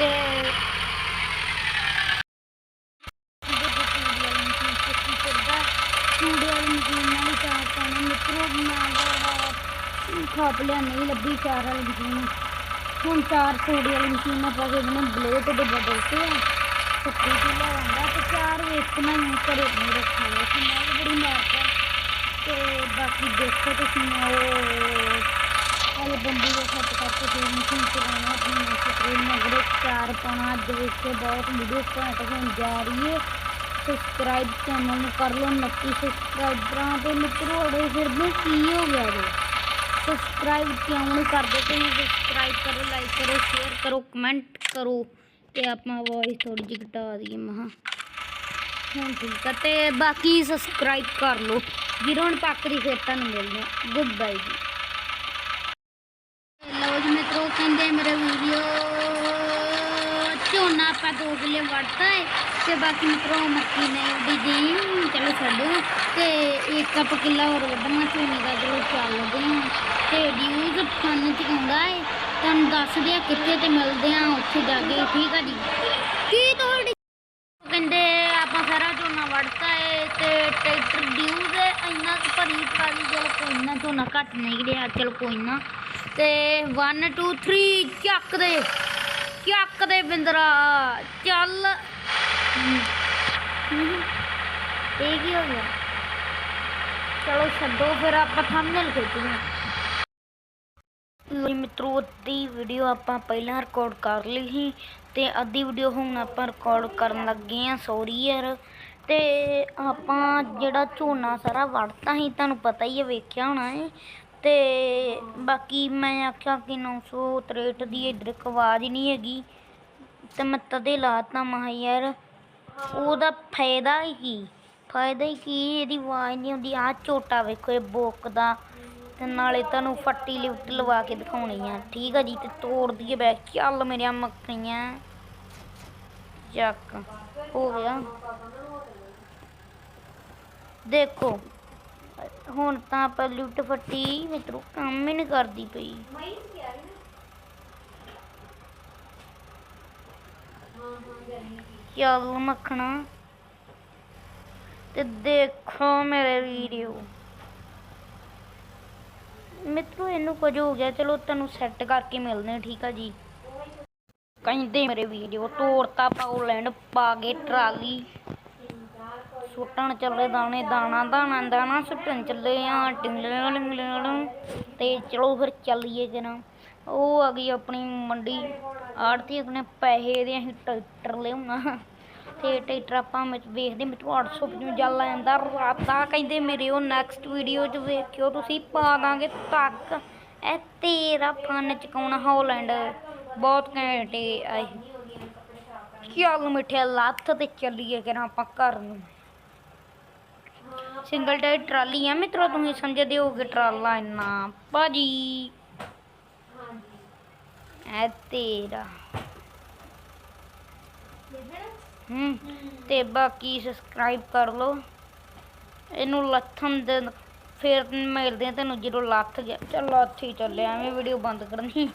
ਤੇ ਖਾਪ ਲਿਆ ਨਹੀਂ ਲੱਭੀ ਚਾਰ ਵਾਲੀ ਮਸ਼ੀਨ ਹੁਣ ਚਾਰ ਸੂੜੀ ਵਾਲੀ ਮਸ਼ੀਨ ਆਪਾਂ ਪਾ ਕੇ ਇਹਨੇ ਬਲੇਡ ਦੇ ਬਦਲਤੇ ਆ। ਸੱਤੀ ਤੇ ਲਿਆਉਂਦਾ ਤੇ ਚਾਰ ਵੇਚਣਾ ਹੀ ਘਰੇ ਨਹੀਂ ਰੱਖਿਆ ਹੋਇਆ ਮੈਂ ਵੀ ਬੜੀ ਮਾਰਦਾ ਤੇ ਬਾਕੀ ਦੇਖੋ ਤੁਸੀਂ ਉਹ ਹਾਲੇ ਬੰਦੀ ਦੇ ਸੱਟ ਕਰਕੇ ਫਿਰ ਮਸ਼ੀਨ ਚਲਾਉਣਾ ਆਪਣੀ ਸਕਰੀਨ ਮਗਰ ਚਾਰ ਪਾਉਣਾ ਅੱਜ ਵੇਖ ਕੇ ਬਹੁਤ ਵੀਡੀਓ ਘੱਟ ਹੋਣ ਜਾ ਰਹੀ ਹੈ ਸਬਸਕ੍ਰਾਈਬ ਚੈਨਲ ਨੂੰ ਕਰ ਲਓ 29 ਸਬਸਕ੍ਰਾਈਬਰਾਂ ਤੇ ਮਿੱਤਰੋ ਅੜੇ ਫਿਰਦੇ ਕੀ ਹੋ ਗਿਆ ਜੀ ਸਬਸਕ੍ਰਾਈਬ ਕਿਉਂ ਨਹੀਂ ਕਰਦੇ ਤੁਸੀਂ ਸਬਸਕ੍ਰਾਈਬ ਕਰੋ ਲਾਈਕ ਕਰੋ ਸ਼ੇਅਰ ਕਰੋ ਕਮੈਂਟ ਕਰੋ ਤੇ ਆਪਾਂ ਵੌਇਸ ਥੋੜੀ ਜਿਹੀ ਘਟਾ ਦਈਏ ਮਹਾ ਹੁਣ ਠੀਕ ਆ ਤੇ ਬਾਕੀ ਸਬਸਕ੍ਰਾਈਬ ਕਰ ਲਓ ਵੀਰੋਂ ਹੁਣ ਪੱਕਦੀ ਫਿਰ ਤੁਹਾਨੂੰ ਮਿਲਦੇ ਆ ਗੁੱਡ ਬਾਈ ਜੀ ਲਓ ਜੀ ਮਿੱਤਰੋ ਕਹਿੰਦੇ ਵੀਡੀਓ ਝੋਨਾ ਆਪਾਂ ਦੋ ਕਿੱਲੇ ਵੜਤਾ ਹੈ ਤੇ ਬਾਕੀ ਮਿੱਤਰੋ ਮੱਕੀ ਨੇ ਉਹਦੀ ਜੀ ਚਲੋ ਛੱਡੋ। ਤੇ ਇੱਕ ਆਪਾਂ ਕਿੱਲਾ ਹੋਰ ਵੱਢਣਾ, ਝੋਨੇ ਦਾ ਚਲੋ ਚੱਲਦੇ ਹਾਂ। ਤੇ ਡਿਊਜ਼ ਫਨ ਚ ਹੈ ਤੁਹਾਨੂੰ ਦੱਸਦੇ ਆ ਕਿੱਥੇ ਤੇ ਮਿਲਦੇ ਆ, ਉੱਥੇ ਜਾ ਕੇ, ਠੀਕ ਆ ਜੀ? ਕੀ ਤੁਹਾਡੀ ਕਹਿੰਦੇ ਆਪਾਂ ਸਾਰਾ ਝੋਨਾ ਵੜਤਾ ਏ ਤੇ ਟਰੈਕਟਰ ਡਿਊਜ਼ ਹੈ ਇੰਨਾ ਭਰੀ ਪਾਲੀ ਚਲ ਕੋਈ ਨਾ, ਝੋਨਾ ਘੱਟ ਨਹੀਂ ਰਿਹਾ, ਚਲ ਕੋਈ ਨਾ। ਤੇ 1 2 3 ਚੱਕ ਦੇ। ਚੱਕ ਦੇ ਬਿੰਦਰਾ, ਚੱਲ। ਇਹ ਕੀ ਹੋ ਗਿਆ? ਚਲੋ ਛੱਡੋ ਫਿਰ ਆਪਾਂ ਥੰਬਨੇਲ ਖਿੱਚਦੇ ਲਈ ਮਿੱਤਰੋ, ਅੱਧੀ ਵੀਡੀਓ ਆਪਾਂ ਪਹਿਲਾਂ ਰਿਕਾਰਡ ਕਰ ਲਈ ਸੀ ਤੇ ਅੱਧੀ ਵੀਡੀਓ ਹੁਣ ਆਪਾਂ ਰਿਕਾਰਡ ਕਰਨ ਲੱਗੇ ਆ ਸੌਰੀ ਯਾਰ। ਤੇ ਆਪਾਂ ਜਿਹੜਾ ਝੋਨਾ ਸਾਰਾ ਵੜਤਾ ਸੀ, ਤੁਹਾਨੂੰ ਪਤਾ ਹੀ ਹੈ ਵੇਖਿਆ ਹੋਣਾ ਹੈ ਤੇ ਬਾਕੀ ਮੈਂ ਆਖਿਆ ਕਿ 963 ਦੀ ਇਧਰ ਇੱਕ ਆਵਾਜ਼ ਹੀ ਨਹੀਂ ਹੈਗੀ। ਤੇ ਮੈਂ ਤਦੇ ਲਾਤਾ ਮਹਾ ਯਾਰ ਉਹਦਾ ਫਾਇਦਾ ਹੀ ਕੀ ਫਾਇਦਾ ਹੀ ਕੀ ਇਹਦੀ ਆਵਾਜ਼ ਨਹੀਂ ਆਉਂਦੀ। ਆ ਝੋਟਾ ਵੇਖੋ, ਇਹ ਬੋਕਦਾ ਤੇ ਨਾਲੇ ਤੁਹਾਨੂੰ ਫੱਟੀ ਲਿਫਟ ਲਵਾ ਕੇ ਦਿਖਾਉਣੀ ਆ। ਠੀਕ ਆ ਜੀ, ਤੇ ਤੋੜ ਦਈਏ ਬੈ ਚੱਲ ਮੇਰੀਆਂ ਮੱਖੀਆਂ ਚੱਕ, ਹੋ ਗਿਆ। ਦੇਖੋ ਹੁਣ ਤਾਂ ਆਪਾਂ ਲਿਫਟ ਫੱਟੀ ਮਿੱਤਰੋ ਕੰਮ ਹੀ ਨਹੀਂ ਕਰਦੀ ਪਈ। ਚੱਲ ਮੱਖਣਾ? ਤੇ ਦੇਖੋ ਮੇਰੇ ਵੀਡੀਓ ਮਿੱਤਰੋ, ਇਹਨੂੰ ਕੁਝ ਹੋ ਗਿਆ। ਚਲੋ ਤੈਨੂੰ ਸੈੱਟ ਕਰਕੇ ਮਿਲਦੇ ਠੀਕ ਆ ਜੀ। ਕਹਿੰਦੇ ਮੇਰੇ ਵੀਡੀਓ ਤੋੜਤਾ ਪਾਉਲੈਂਡ ਪਾ ਕੇ ਟਰਾਲੀ। ਸੁੱਟਣ ਚੱਲੇ ਦਾਣੇ, ਦਾਣਾ ਦਾਣਾ ਦਾਣਾ ਸੁੱਟਣ ਚੱਲੇ ਆ ਟਿੰਗਲਣ ਤੇ ਚਲੋ ਫਿਰ ਚੱਲੀਏ ਜਨਾ ਉਹ ਆ ਗਈ ਆਪਣੀ ਮੰਡੀ। ਆੜਤੀ ਆਪਣੇ ਪੈਸੇ ਦੇ ਅਸੀਂ ਟਰੈਕਟਰ ਲਿਆਉਣਾ। ਤੇ ਟਰੈਕਟਰ ਆਪਾਂ ਵਿੱਚ ਵੇਖਦੇ ਮਿੱਤਰੋ 855 ਲੈ ਜਾਂਦਾ ਰਾਤਾ ਕਹਿੰਦੇ ਮੇਰੇ ਉਹ ਨੈਕਸਟ ਵੀਡੀਓ 'ਚ ਵੇਖਿਓ, ਤੁਸੀਂ ਪਾ ਦਾਂਗੇ ਤੱਕ। ਇਹ ਤੇਰਾ ਫਨ ਚਕਾਉਣਾ ਹੌਲੈਂਡ। ਬਹੁਤ ਘੈਂਟ ਏ ਚੱਲ ਮਿੱਠੇ ਲੱਥ ਤੇ ਚੱਲੀਏ ਕਿ ਆਪਾਂ ਘਰ ਨੂੰ। ਸਿੰਗਲ ਟਾਇਰ ਟਰਾਲੀ ਆ ਮਿੱਤਰੋ ਤੁਸੀਂ ਸਮਝਦੇ ਹੋਗੇ ਟਰਾਲਾ ਇੰਨਾ ਭਾਜੀ ਐ ਤੇਰਾ। ਹੂੰ ਤੇ ਬਾਕੀ ਸਬਸਕ੍ਰਾਈਬ ਕਰ ਲਓ। ਇਹਨੂੰ ਲੱਥਣ ਦੇ ਫਿਰ ਮਿਲਦੇ ਆ ਤੈਨੂੰ ਜਦੋਂ ਲੱਥ ਗਿਆ। ਚੱਲ ਲੱਥ ਹੀ ਚੱਲਿਆ ਐਵੇਂ ਵੀਡੀਓ ਬੰਦ ਕਰਨੀ।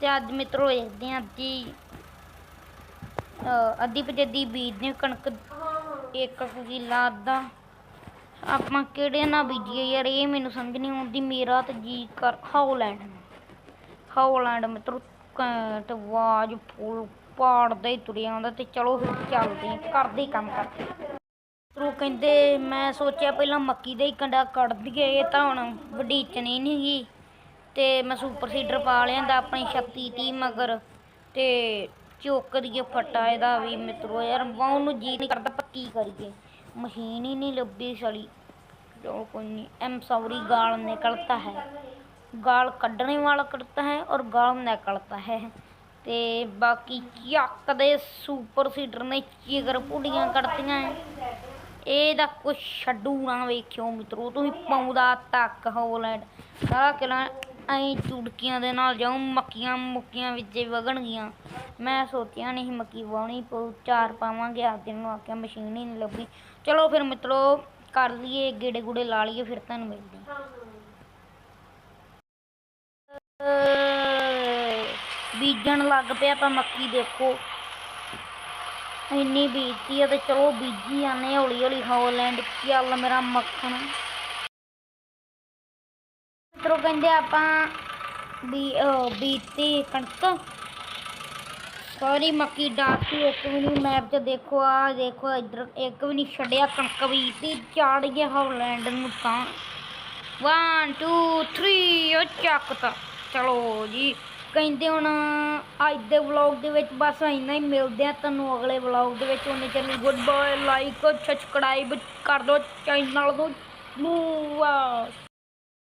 ਤੇ ਅੱਜ ਮਿੱਤਰੋ ਵੇਖਦੇ ਆ ਅੱਧੀ ਅਹ ਅੱਧੀ ਪਜੱਦੀ ਬੀਜਦੇ ਕਣਕ ਇੱਕ ਕਿੱਲਾ ਅੱਧਾ। ਆਪਾਂ ਕਿਹੜੇ ਨਾਲ ਬੀਜੀਏ ਯਾਰ ਇਹ ਮੈਨੂੰ ਸਮਝ ਨਹੀਂ ਆਉਂਦੀ। ਮੇਰਾ ਤਾਂ ਜੀ ਕਰ ਹੌਲੈਂਡ ਹੌਲੈਂਡ ਮਿੱਤਰੋ ਘੈਂਟ ਆਵਾਜ਼ ਫੁੱਲ ਪਾੜਦਾ ਹੀ ਤੁਰਿਆ ਆਉਂਦਾ ਤੇ ਚਲੋ ਫਿਰ ਚੱਲਦੇ ਹਾਂ, ਕਰਦੇ ਕੰਮ ਕਰਦੇ ਮਿੱਤਰੋ ਕਹਿੰਦੇ ਮੈਂ ਸੋਚਿਆ ਪਹਿਲਾਂ ਮੱਕੀ ਦਾ ਹੀ ਕੰਡਾ ਕੱਢ ਦਈਏ ਇਹ ਤਾਂ ਹੁਣ ਵਡੀਚਣੀ ਨਹੀਂ ਗਈ ਤੇ ਮੈਂ ਸੁਪਰ ਸੀਡਰ ਪਾ ਲਿਆਂਦਾ ਆਪਣੀ 36 30 ਮਗਰ ਤੇ ਚੁੱਕ ਦਈਏ ਫਟਾ ਇਹਦਾ ਵੀ ਮਿੱਤਰੋ। ਯਾਰ ਵਾਉਣ ਨੂੰ ਜੀ ਨਹੀਂ ਕਰਦਾ ਪੱਕੀ ਕਰੀਏ? ਮਸ਼ੀਨ ਹੀ ਨਹੀਂ ਲੱਭੀ ਸਲੀ। ਚਲੋ कोई नहीं एम सॉरी गाल निकलता है गाल ਕੱਢਣੇ ਵਾਲਾ ਕਰਤਾ ਹੈ ਔਰ ਗਾਲ ਨਿਕਲਤਾ ਹੈ ਤੇ ਬਾਕੀ ਚੱਕ ਦੇ ਸੁਪਰ ਸੀਡਰ ਨੇ ਚਿਗਰ ਪੁੜੀਆਂ ਕੱਢਤੀਆਂ ਹੈ ਇਹਦਾ ਕੁਛ ਛੱਡੂ ਨਾ ਵੇਖਿਓ ਮਿੱਤਰੋ ਤੁਸੀਂ ਪਾਉਂਦਾ ਤੱਕ ਹੋਲੈਂਡ ਸਾਰਾ ਕਿਲਾ ਐਂ ਚੁੜਕੀਆਂ ਦੇ ਨਾਲ ਜਾਉ ਮੱਕੀਆਂ ਮੁੱਕੀਆਂ ਵਿੱਚ ਹੀ ਵਗਣਗੀਆਂ ਮੈਂ ਸੋਚਿਆ ਨਹੀਂ ਮੱਕੀ ਵਾਉਣੀ ਪਊ ਚਾਰ ਪਾਵਾਂਗੇ ਆਪ ਦਿਨ ਨੂੰ ਆਖਿਆ ਮਸ਼ੀਨ ਹੀ ਨਹੀਂ ਲੱਭੀ ਚਲੋ ਫਿਰ ਮਿੱਤਰੋ ਕਰ ਲਈਏ ਗੇੜੇ ਗੂੜੇ ਲਾ ਲਈਏ ਫਿਰ ਤੁਹਾਨੂੰ ਮਿਲਦੇ ਬੀਜਣ ਲੱਗ ਪਿਆ ਤਾਂ ਮੱਕੀ ਦੇਖੋ। ਇੰਨੀ ਬੀਜਤੀ ਆ ਤੇ ਚਲੋ ਬੀਜੀ ਜਾਂਦੇ ਹੌਲੀ ਹੌਲੀ ਹੌਲੈਂਡ ਚੱਲ ਮੇਰਾ ਮੱਖਣ। ਮਿੱਤਰੋ ਕਹਿੰਦੇ ਆਪਾਂ ਬੀ ਅਹ, ਬੀਜਤੀ ਕਣਕ। ਸਾਰੀ ਮੱਕੀ ਡਾਤੀ ਇੱਕ ਵੀ ਨਹੀਂ ਮੈਪ 'ਚ ਦੇਖੋ ਆ ਦੇਖੋ, ਇੱਧਰ ਇੱਕ ਵੀ ਨਹੀਂ ਛੱਡਿਆ ਕਣਕ ਬੀਜਤੀ ਚਾੜ ਗਿਆ ਹੌਲੈਂਡ ਨੂੰ ਤਾਂ। 1 2 3 ਉਹ ਚੱਕਤਾ ਚਲੋ ਜੀ, ਕਹਿੰਦੇ ਹੁਣ ਅੱਜ ਦੇ ਵਲੌਗ ਦੇ ਵਿੱਚ ਬਸ ਇੰਨਾ ਹੀ, ਮਿਲਦੇ ਆ ਤੁਹਾਨੂੰ ਅਗਲੇ ਵਲੌਗ ਦੇ ਵਿੱਚ। ਉਹਨੇ channel good bye like subscribe ਕਰ ਦਿਓ ਚੈਨਲ ਨੂੰ। ਨੂੰ